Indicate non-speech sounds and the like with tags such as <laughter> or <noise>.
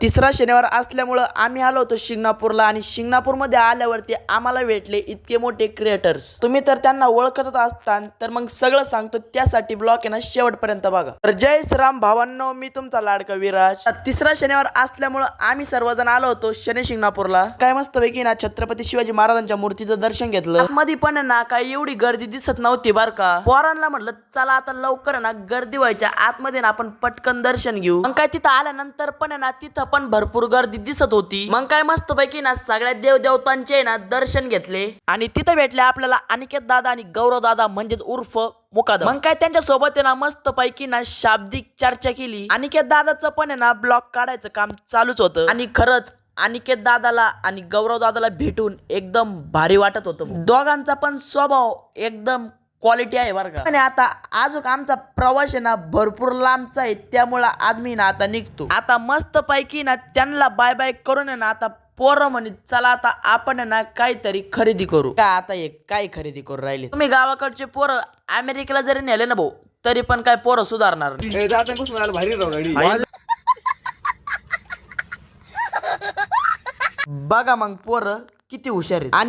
तिसरा शनिवार असल्यामुळं आम्ही आलो होतो शिंगणापूरला आणि शिंगणापूरमध्ये आल्यावरती आम्हाला भेटले इतके मोठे क्रिएटर्स तुम्ही तर त्यांना ओळखतच असतान तर मग सगळं सांगतो त्यासाठी ब्लॉग आहे ना शेवटपर्यंत बघा. तर जय श्रीराम भावांनो मी तुमचा लाडका विराज. तिसरा शनिवार असल्यामुळं आम्ही सर्वजण आलो होतो शनी शिंगणापूरला. काय मस्त पैकी ना छत्रपती शिवाजी महाराजांच्या मूर्तीचं दर्शन घेतलं. मध्ये पण आहे ना काय एवढी गर्दी दिसत नव्हती बर का. पोरांना म्हटलं चला आता लवकर ना गर्दी व्हायच्या आतमध्ये ना आपण पटकन दर्शन घेऊ. मग काय तिथं आल्यानंतर पण आहे ना तिथं पण भरपूर गर्दी दिसत होती. मग काय मस्त पैकी ना सगळ्या देव देवतांचे ना दर्शन घेतले. आणि तिथं भेटले आपल्याला अनिकेत दादा आणि गौरव दादा म्हणजे उर्फ मुकादम. मग काय त्यांच्यासोबत ना मस्त पैकी ना शाब्दिक चर्चा केली. अनिकेत दादाचं पण आहे ना ब्लॉग काढायचं काम चालूच होतं. आणि खरंच अनिकेत दादाला आणि गौरव दादाला भेटून एकदम भारी वाटत होतं. दोघांचा पण स्वभाव एकदम क्वालिटी आहे बरं का. आणि आता अजून आमचा प्रवास आहे ना भरपूर लांबचा आहे त्यामुळं आदमी ना आता निघतो. आता मस्त पैकी ना त्यांना बाय बाय करून आहे ना आता पोरं म्हणे चला आता आपण आहे ना काहीतरी खरेदी करू. काय आता हे काय खरेदी करू राहिले? तुम्ही गावाकडचे पोरं अमेरिकेला जरी नेले ना भाऊ तरी पण काय पोरं सुधारणार नाही. <laughs> बघा मग पोरं किती हुशार आहेत. आणि